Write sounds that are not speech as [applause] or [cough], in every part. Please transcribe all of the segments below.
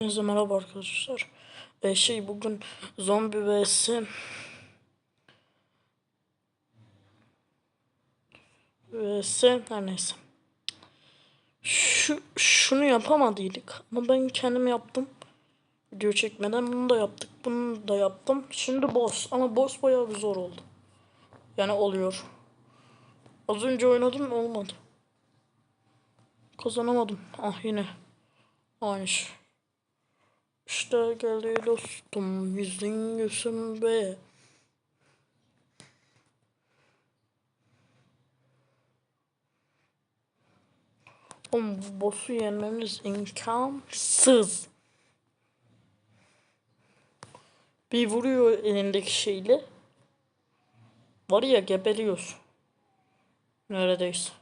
Hepinize merhaba arkadaşlar. Ee, şey bugün zombi vs vs her neyse. Şu şunu yapamadıydık ama ben kendim yaptım. Video çekmeden bunu da yaptık. Bunu da yaptım. Şimdi boss ama boss bayağı bir zor oldu. Yani oluyor. Az önce oynadım olmadı. Kazanamadım. Ah yine. Aynı şey. İşte geldi dostum yüzün gülsün be. Oğlum boss'u yenmemiz imkansız. Bir vuruyor elindeki şeyle. Var ya geberiyorsun. Neredeyse.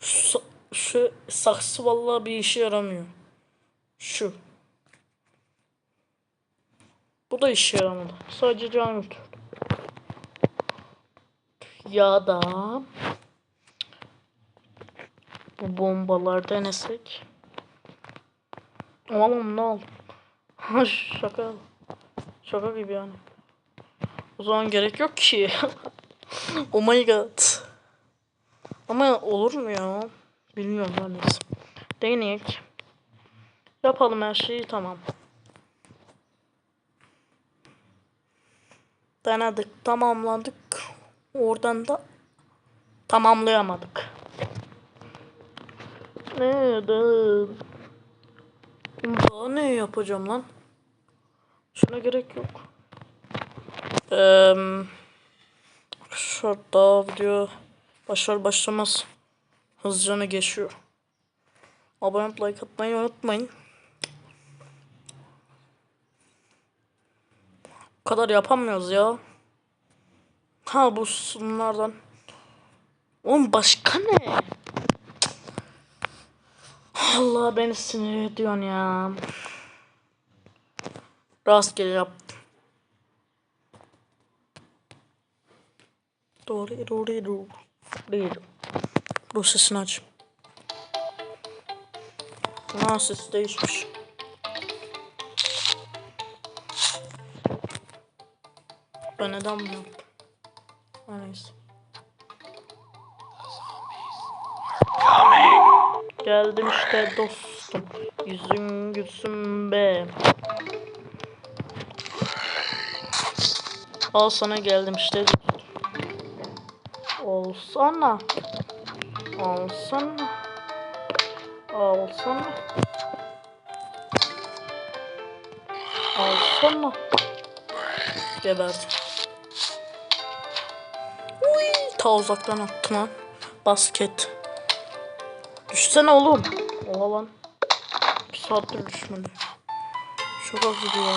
Şu, şu saksı vallahi bir işe yaramıyor. Şu. Bu da işe yaramadı. Sadece can götürdü. Ya da bu bombalar denesek. Aman ne oldu? [laughs] Şaka. Şaka gibi yani. O zaman gerek yok ki. [laughs] oh my god. Ama olur mu ya? Bilmiyorum ben neyse. Deneyek. Yapalım her şeyi tamam. Denedik, tamamladık. Oradan da tamamlayamadık. Neden? Daha ne yapacağım lan? Şuna gerek yok. Eee Şurada video başlar başlamaz hızlıca geçiyor. Abone olup like atmayı unutmayın. Bu kadar yapamıyoruz ya. Ha bu sunlardan. Oğlum başka ne? Allah beni sinir ediyorsun ya. Rastgele yaptım. Doğru doğru doğru. Değil. Sesini aç. Ses değişmiş. Ben neden bunu yaptım? Neyse. Geldim işte dostum. Yüzün gülsün be. Al sana geldim işte dostum. Olsana. Olsana. Olsana. Olsana. Geberdim. Uy, ta uzaktan attım ha. Basket. Düşsene oğlum. Oha lan. Bir saattir düşmedi. Çok az gidiyor.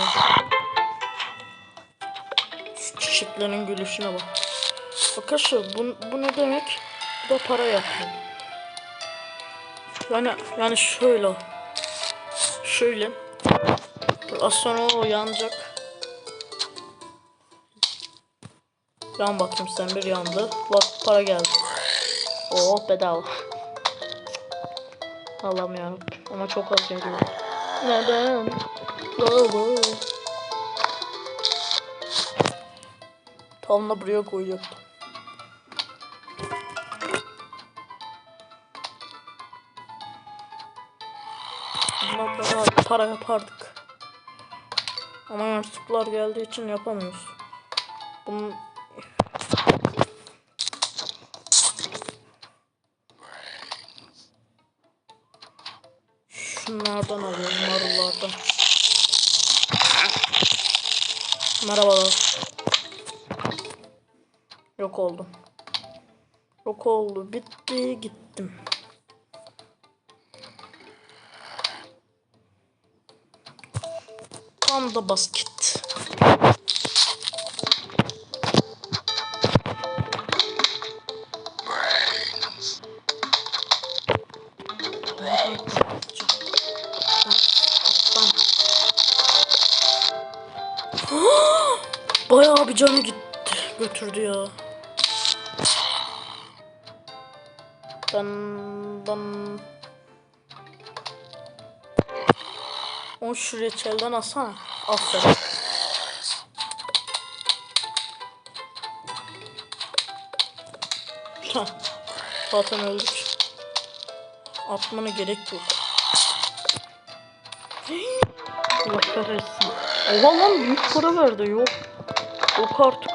Şu çiçeklerin gülüşüne bak. Arkadaşlar bu, bu ne demek? Da para yapıyor. Yani yani şöyle. Şöyle. Az sonra o yanacak. Yan bakayım sen bir yandı. Bak para geldi. Oh bedava. Allah'ım yarabbim. Ama çok az geliyor. Neden? Baba. Tam da buraya koyacaktım. Para yapardık. Ama yaratıklar geldiği için yapamıyoruz. Bunun Şunlardan alıyorum marullardan. Merhabalar. Yok oldu. Yok oldu. Bitti gittim. Tam da basket. [gasps] Bayağı bir canı gitti. Götürdü ya. Ben ben Onu şu reçelden alsana. Aferin. Heh. Zaten öldük. Atmana gerek yok. Allah kahretsin. Oha lan büyük para verdi yok. Yok artık.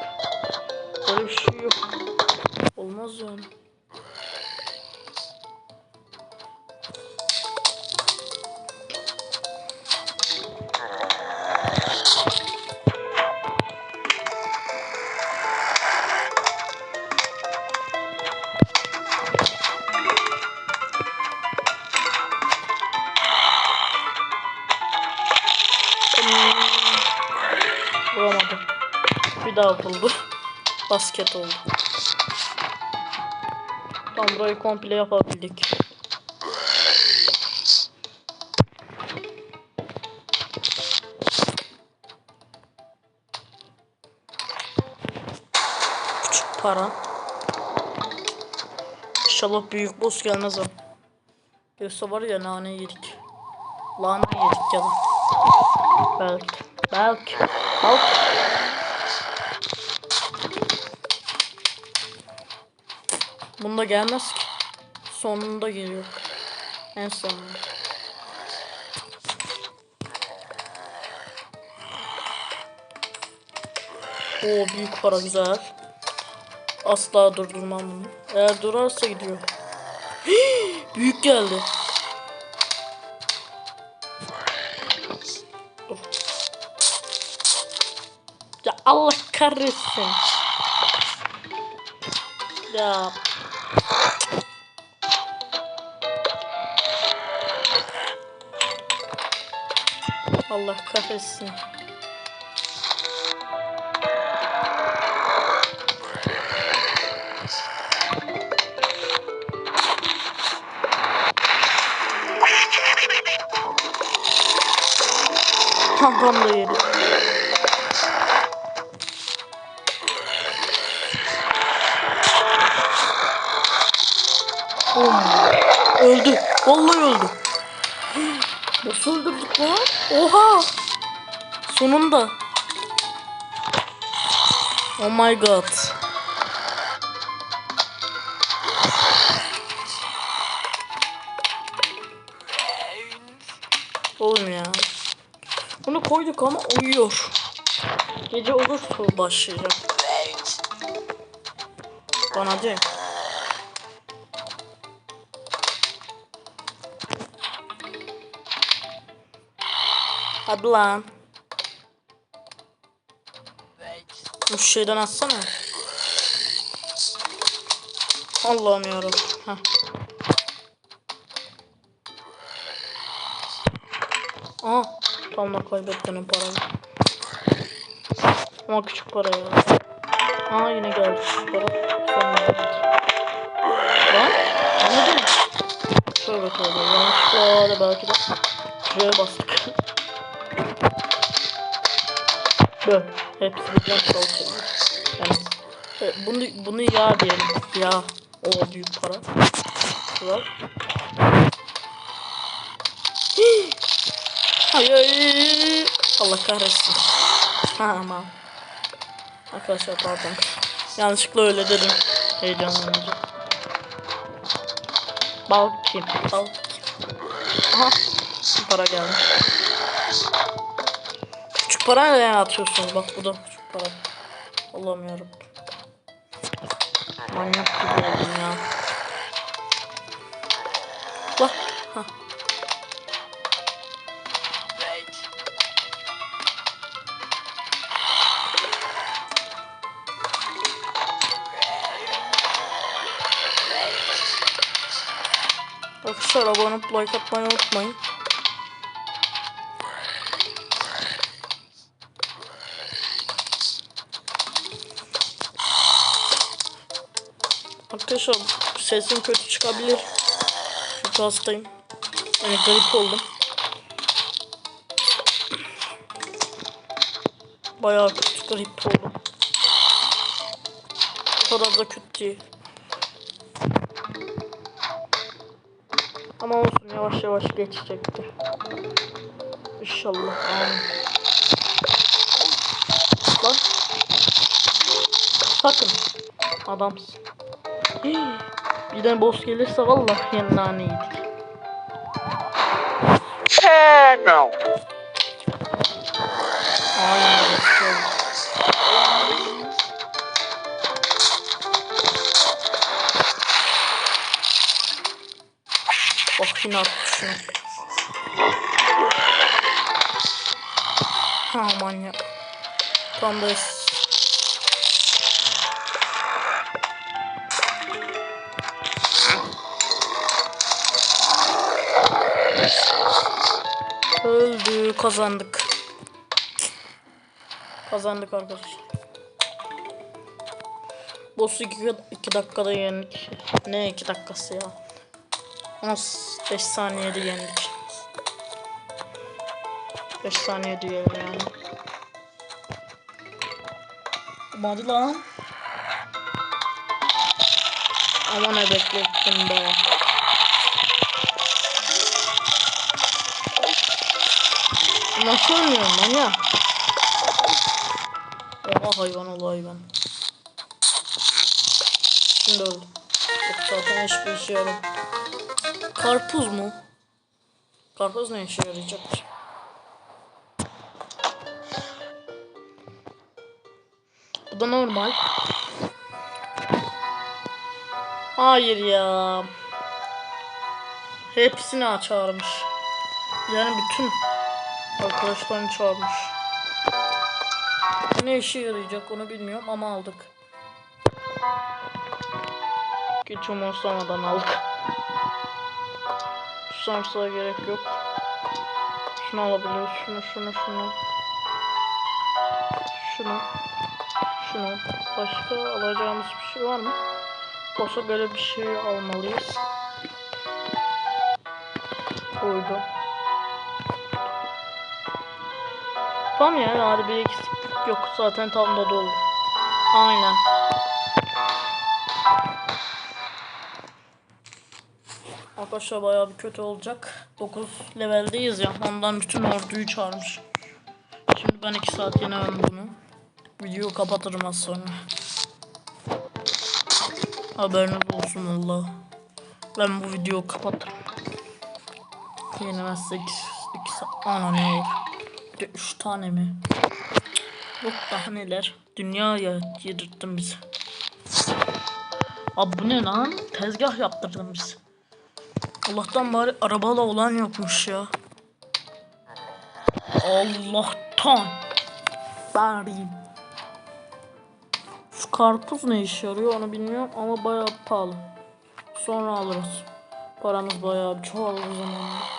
Böyle bir şey yok. Olmaz yani. Vuramadım. Bir daha buldu. [laughs] Basket oldu. Tam burayı komple yapabildik. Küçük para. İnşallah büyük boss gelmez o. Yoksa var ya nane yedik. Lahana yedik ya da. Belki. Belki. Belki. Bunda gelmez ki. Sonunda geliyor. En sonunda. Oo büyük para güzel. Asla durdurmam bunu. Eğer durarsa gidiyor. [gasps] büyük geldi. Allah kahretsin. Ya. Allah kahretsin. Kankam da yedi. Oğlum, öldü. Vallahi öldü. Nasıl öldürdük lan? Oha! Sonunda. Oh my god. Oğlum ya. Bunu koyduk ama uyuyor. Gece olursa başlayacak. Bana de. Hadi lan. Bu şeyden atsana. Allah'ım yarabbim. Heh. Aa, tam da kaybettiğinin parayı. Ama küçük para ya. Aa yine geldi küçük para. Lan, mı? Şöyle tövbe. Yanlışlıkla belki de şuraya bastık. Böyle. Hepsi birden çalışıyor. Yani e, bunu bunu ya diyelim. Ya. O büyük para. Güzel. Hayır. Allah kahretsin. Ha ama. Arkadaşlar pardon. Yanlışlıkla öyle dedim. Heyecanlanınca. Bal kim? Bal kim? Aha. Para geldi. Para neden atıyorsunuz? Bak bu da küçük para. Allah'ım yarabbim. Manyak gibi oldum ya. Bak. Ha. Arkadaşlar abone olup like atmayı unutmayın. Arkadaşlar sesim kötü çıkabilir. Çünkü hastayım. Yani garip oldum. Bayağı kötü garip oldum. O kadar da kötü değil. Ama olsun yavaş yavaş geçecekti. İnşallah. Lan. Sakın. Adamsın. Bir de boss gelirse vallahi yine nane yedik. No. Bak yine attı şunu. Ha manyak. Tam da kazandık. Kazandık arkadaşlar. Boss'u 2 dakikada yendik. Ne 2 dakikası ya? 5 saniyede yendik. 5 saniye diyelim yani. Hadi lan. Ama ne beklettim be. Nasıl oynuyorum ben ya? Oha hayvan ol hayvan. Şimdi öldüm. Yok zaten hiçbir işe yaramıyor. Karpuz mu? Karpuz ne işe yarayacaktır? Bu da normal. Hayır ya. Hepsini çağırmış. Yani bütün arkadaşlarını çağırmış. Ne işe yarayacak onu bilmiyorum ama aldık. Hiç umursamadan aldık. Şu sarımsağa gerek yok. Şunu alabiliyoruz. Şunu, şunu, şunu. Şunu. Şunu. Başka alacağımız bir şey var mı? Olsa böyle bir şey almalıyız. Koydum. Tamam yani hadi bir eksiklik yok. Zaten tam da dolu. Aynen. Arkadaşlar bayağı bir kötü olacak. 9 leveldeyiz ya. Ondan bütün orduyu çağırmış. Şimdi ben 2 saat yenemem bunu. Videoyu kapatırım az sonra. Haberiniz olsun valla. Ben bu videoyu kapatırım. Yenemezsek 2 saat. Ana ne olur. De 3 tane mi? Yok daha neler. Dünyaya yedirttin bizi. Abi bu ne lan? Tezgah yaptırdın bizi. Allah'tan bari arabalı olan yokmuş ya. Allah'tan. Bari. Şu karpuz ne işe yarıyor onu bilmiyorum ama bayağı pahalı. Sonra alırız. Paramız bayağı çoğalır o zaman.